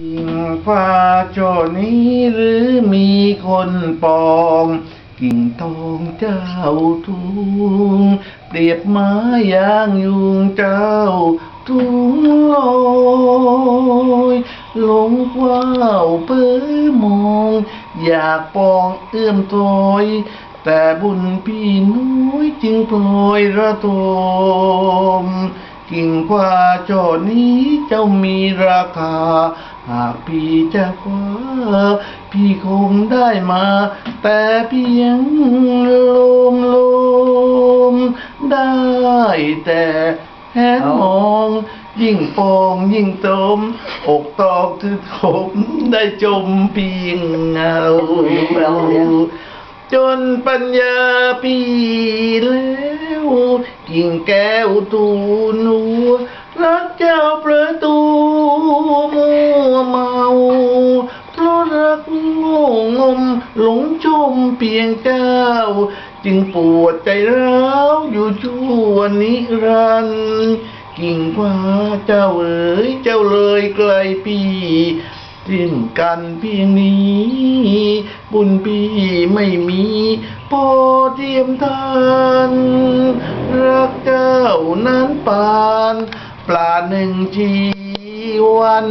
กิ่งฟ้าโจนี้หรือมีคนปอง กิ่งทองเจ้าทุงเปรียบไม้ยางยุงเจ้า ทุงลอยหลงว้าวเปื้อมอง อยากปองเอื้อมตอยแต่บุญพี่น้อยจึงปล่อยระทม กิ่งกว่าจอนี้เจ้ามีราคา หากพี่จะคว้าพี่คงได้มา แต่เพียงลมลมได้แต่แหนมองยิ่งปองยิ่งตมอกตอกถือถมได้จมเพียงเงาจนปัญญาปีแล้ว กิ่งแก้วตูนัวรักเจ้าประตูมัวเมาเพราะรักโง่งมหลงชมเพียงเจ้า จึงปวดใจร้าวอยู่ชั่วนิรันดร์กิ่งว่าเจ้าเอ๋ยเจ้าเลยไกลปีสิ้นกันเพียงนี้ บุญพี่ไม่มีพอเทียมทาน นั้นปานปลาหนึ่งชีวัน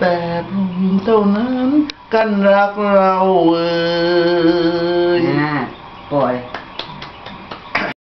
แต่พรุ่งเท่านั้นกันรักเราเอ่ยปล่อย